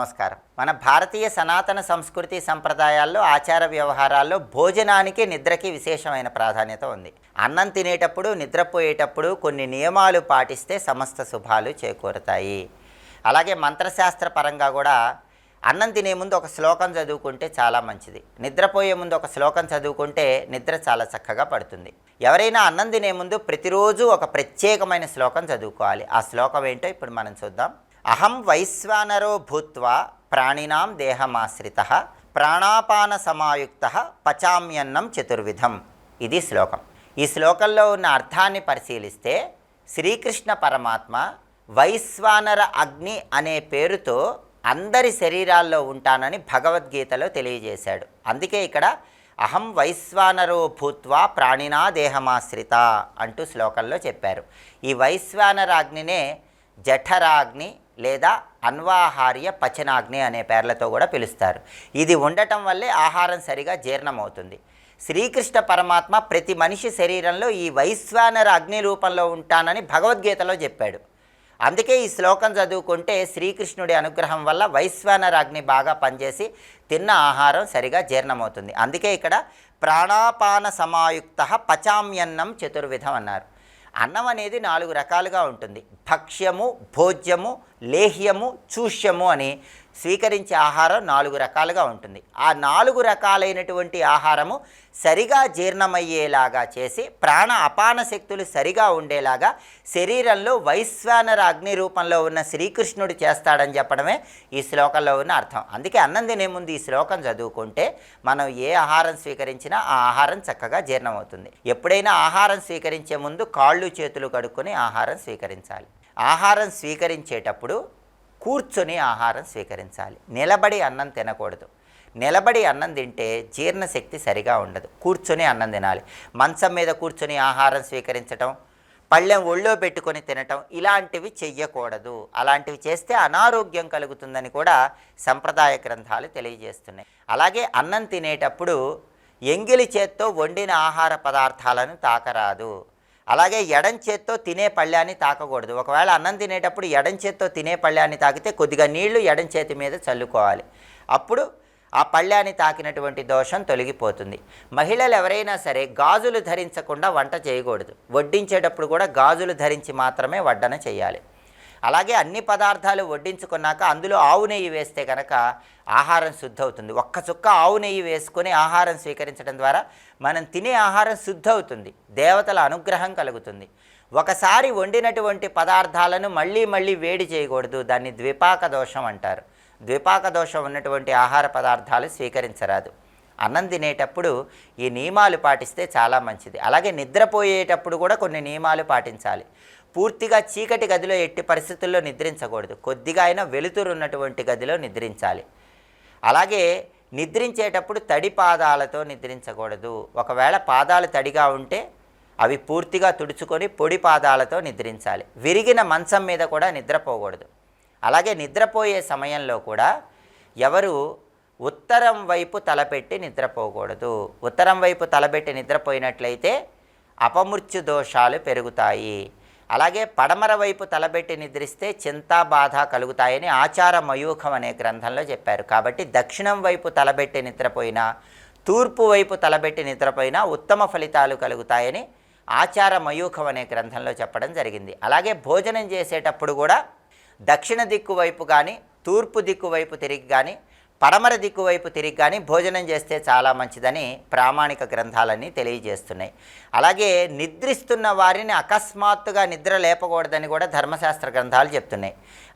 నమస్కారం. మన భారతీయ సనాతన సంస్కృతి సంప్రదాయాల్లో ఆచార వ్యవహారాల్లో భోజనానికి నిద్రకి విశేషమైన ప్రాధాన్యత ఉంది. అన్నం తినేటప్పుడు నిద్రపోయేటప్పుడు కొన్ని నియమాలు పాటిస్తే సమస్త శుభాలు చేకూరుతాయి. అలాగే మంత్రశాస్త్ర పరంగా కూడా అన్నం తినే ముందు ఒక శ్లోకం చదువుకుంటే చాలా మంచిది. నిద్రపోయే ముందు ఒక శ్లోకం చదువుకుంటే నిద్ర చాలా చక్కగా పడుతుంది. ఎవరైనా అన్నం తినే ముందు ప్రతిరోజు ఒక ప్రత్యేకమైన శ్లోకం చదువుకోవాలి. ఆ శ్లోకం ఏంటో ఇప్పుడు మనం చూద్దాం. అహం వైశ్వానరో భూత్వా ప్రాణినాం దేహమాశ్రిత ప్రాణాపాన సమాయుక్త పచామ్యన్నం చతుర్విధం. ఇది శ్లోకం. ఈ శ్లోకంలో ఉన్న అర్థాన్ని పరిశీలిస్తే శ్రీకృష్ణ పరమాత్మ వైశ్వానర అగ్ని అనే పేరుతో అందరి శరీరాల్లో ఉంటానని భగవద్గీతలో తెలియజేశాడు. అందుకే ఇక్కడ అహం వైశ్వానరో భూత్వా ప్రాణినా దేహమాశ్రిత అంటూ శ్లోకంలో చెప్పారు. ఈ వైశ్వానరాగ్నినే జఠరాగ్ని లేదా అన్వాహార్య పచనాగ్ని అనే పేర్లతో కూడా పిలుస్తారు. ఇది ఉండటం వల్లే ఆహారం సరిగా జీర్ణమవుతుంది. శ్రీకృష్ణ పరమాత్మ ప్రతి మనిషి శరీరంలో ఈ వైశ్వానర అగ్ని రూపంలో ఉంటానని భగవద్గీతలో చెప్పాడు. అందుకే ఈ శ్లోకం చదువుకుంటే శ్రీకృష్ణుడి అనుగ్రహం వల్ల వైశ్వానర అగ్ని బాగా పనిచేసి తిన్న ఆహారం సరిగా జీర్ణమవుతుంది. అందుకే ఇక్కడ ప్రాణాపాన సమాయుక్త పచామ్యన్నం చతుర్విధం అన్నారు. అన్నం అనేది నాలుగు రకాలుగా ఉంటుంది. భక్ష్యము భోజ్యము లేహ్యము చూష్యము అని స్వీకరించే ఆహారం నాలుగు రకాలుగా ఉంటుంది. ఆ నాలుగు రకాలైనటువంటి ఆహారము సరిగా జీర్ణమయ్యేలాగా చేసి ప్రాణ అపాన శక్తులు సరిగా ఉండేలాగా శరీరంలో వైశ్వానర అగ్ని రూపంలో ఉన్న శ్రీకృష్ణుడు చేస్తాడని చెప్పడమే ఈ శ్లోకంలో ఉన్న అర్థం. అందుకే అన్నం తినే ముందు ఈ శ్లోకం చదువుకుంటే మనం ఏ ఆహారం స్వీకరించినా ఆ ఆహారం చక్కగా జీర్ణమవుతుంది. ఎప్పుడైనా ఆహారం స్వీకరించే ముందు కాళ్ళు చేతులు కడుక్కొని ఆహారం స్వీకరించాలి. ఆహారం స్వీకరించేటప్పుడు కూర్చొని ఆహారం స్వీకరించాలి. నిలబడి అన్నం తినకూడదు. నిలబడి అన్నం తింటే జీర్ణశక్తి సరిగా ఉండదు. కూర్చొని అన్నం తినాలి. మంచం మీద కూర్చొని ఆహారం స్వీకరించటం పళ్ళెం ఒళ్ళో పెట్టుకొని తినటం ఇలాంటివి చెయ్యకూడదు. అలాంటివి చేస్తే అనారోగ్యం కలుగుతుందని కూడా సంప్రదాయ గ్రంథాలు తెలియజేస్తున్నాయి. అలాగే అన్నం తినేటప్పుడు ఎంగిలి చేత్తో వండిన ఆహార పదార్థాలను తాకరాదు. అలాగే ఎడం చేత్తో తినే పళ్ళాన్ని తాకకూడదు. ఒకవేళ అన్నం తినేటప్పుడు ఎడం చేత్తో తినే పళ్ళాన్ని తాకితే కొద్దిగా నీళ్ళు ఎడం చేతి మీద చల్లుకోవాలి. అప్పుడు ఆ పళ్ళాన్ని తాకినటువంటి దోషం తొలగిపోతుంది. మహిళలు ఎవరైనా సరే గాజులు ధరించకుండా వంట చేయకూడదు. వడ్డించేటప్పుడు కూడా గాజులు ధరించి మాత్రమే వడ్డన చేయాలి. అలాగే అన్ని పదార్థాలు వడ్డించుకున్నాక అందులో ఆవు నెయ్యి వేస్తే కనుక ఆహారం శుద్ధవుతుంది. ఒక్క చుక్క ఆవు నెయ్యి వేసుకొని ఆహారం స్వీకరించడం ద్వారా మనం తినే ఆహారం శుద్ధవుతుంది. దేవతల అనుగ్రహం కలుగుతుంది. ఒకసారి వండినటువంటి పదార్థాలను మళ్ళీ మళ్ళీ వేడి చేయకూడదు. దాన్ని ద్విపాక దోషం అంటారు. ద్విపాక దోషం ఉన్నటువంటి ఆహార పదార్థాలు స్వీకరించరాదు. అన్నం తినేటప్పుడు ఈ నియమాలు పాటిస్తే చాలా మంచిది. అలాగే నిద్రపోయేటప్పుడు కూడా కొన్ని నియమాలు పాటించాలి. పూర్తిగా చీకటి గదిలో ఎట్టి పరిస్థితుల్లో నిద్రించకూడదు. కొద్దిగా అయినా వెలుతురు ఉన్నటువంటి గదిలో నిద్రించాలి. అలాగే నిద్రించేటప్పుడు తడి పాదాలతో నిద్రించకూడదు. ఒకవేళ పాదాలు తడిగా ఉంటే అవి పూర్తిగా తుడుచుకొని పొడి పాదాలతో నిద్రించాలి. విరిగిన మంచం మీద కూడా నిద్రపోకూడదు. అలాగే నిద్రపోయే సమయంలో కూడా ఎవరు ఉత్తరం వైపు తలపెట్టి నిద్రపోకూడదు. ఉత్తరం వైపు తలపెట్టి నిద్రపోయినట్లయితే అపమృత్యు దోషాలు పెరుగుతాయి. అలాగే పడమర వైపు తలబెట్టి నిద్రిస్తే చింతా బాధ కలుగుతాయని ఆచార మయూఖం అనే గ్రంథంలో చెప్పారు. కాబట్టి దక్షిణం వైపు తలబెట్టి నిద్రపోయినా తూర్పు వైపు తలబెట్టి నిద్రపోయినా ఉత్తమ ఫలితాలు కలుగుతాయని ఆచార మయూఖం అనే గ్రంథంలో చెప్పడం జరిగింది. అలాగే భోజనం చేసేటప్పుడు కూడా దక్షిణ దిక్కు వైపు కానీ తూర్పు దిక్కు వైపు తిరిగి కానీ పడమర దిక్కు వైపు తిరిగి కానీ భోజనం చేస్తే చాలా మంచిదని ప్రామాణిక గ్రంథాలన్నీ తెలియజేస్తున్నాయి. అలాగే నిద్రిస్తున్న వారిని అకస్మాత్తుగా నిద్ర లేపకూడదని కూడా ధర్మశాస్త్ర గ్రంథాలు చెప్తున్నాయి.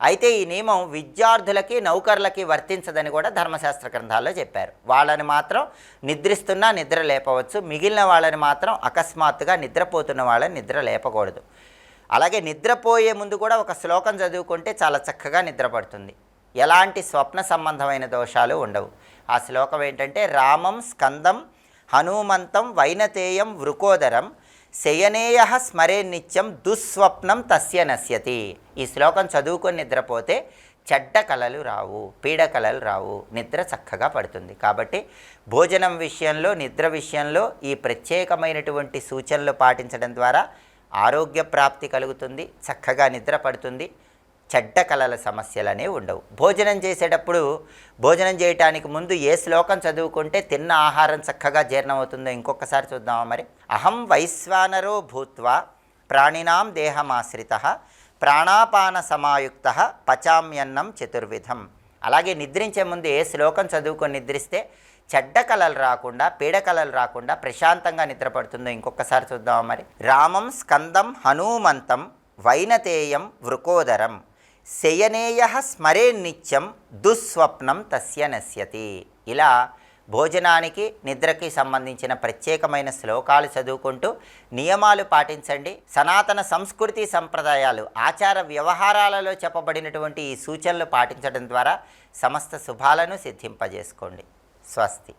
అయితే ఈ నియమం విద్యార్థులకి నౌకర్లకి వర్తించదని కూడా ధర్మశాస్త్ర గ్రంథాల్లో చెప్పారు. వాళ్ళని మాత్రం నిద్రిస్తున్నా నిద్ర లేపవచ్చు. మిగిలిన వాళ్ళని మాత్రం అకస్మాత్తుగా నిద్రపోతున్న వాళ్ళని నిద్ర లేపకూడదు. అలాగే నిద్రపోయే ముందు కూడా ఒక శ్లోకం చదువుకుంటే చాలా చక్కగా నిద్రపడుతుంది. ఎలాంటి స్వప్న సంబంధమైన దోషాలు ఉండవు. ఆ శ్లోకం ఏంటంటే రామం స్కందం హనుమంతం వైనతేయం వృకోదరం శయనేయ స్మరే నిత్యం దుస్వప్నం తస్య నశ్యతి. ఈ శ్లోకం చదువుకొని నిద్రపోతే చెడ్డ కళలు రావు పీడ కళలు రావు నిద్ర చక్కగా పడుతుంది. కాబట్టి భోజనం విషయంలో నిద్ర విషయంలో ఈ ప్రత్యేకమైనటువంటి సూచనలు పాటించడం ద్వారా ఆరోగ్య ప్రాప్తి కలుగుతుంది చక్కగా నిద్ర పడుతుంది. చెడ్డ కళల సమస్యలనే ఉండవు. భోజనం చేసేటప్పుడు భోజనం చేయటానికి ముందు ఏ శ్లోకం చదువుకుంటే తిన్న ఆహారం చక్కగా జీర్ణమవుతుందో ఇంకొకసారి చూద్దామా మరి? అహం వైశ్వానరో భూత్వా ప్రాణినాం దేహమాశ్రిత ప్రాణాపాన సమాయుక్త పచామ్యన్నం చతుర్విధం. అలాగే నిద్రించే ముందు ఏ శ్లోకం చదువుకొని నిద్రిస్తే చెడ్డ కళలు రాకుండా పీడ కళలు రాకుండా ప్రశాంతంగా నిద్రపడుతుందో ఇంకొకసారి చూద్దామా మరి? రామం స్కందం హనుమంతం వైనతేయం వృకోదరం. శయనేయ స్మరే నిత్యం దుస్వప్నం తస్య నశ్యతి. ఇలా భోజనానికి నిద్రకి సంబంధించిన ప్రత్యేకమైన శ్లోకాలు చదువుకుంటూ నియమాలు పాటించండి. సనాతన సంస్కృతి సంప్రదాయాలు ఆచార వ్యవహారాలలో చెప్పబడినటువంటి ఈ సూచనలు పాటించడం ద్వారా సమస్త శుభాలను సిద్ధింపజేసుకోండి. స్వస్తి.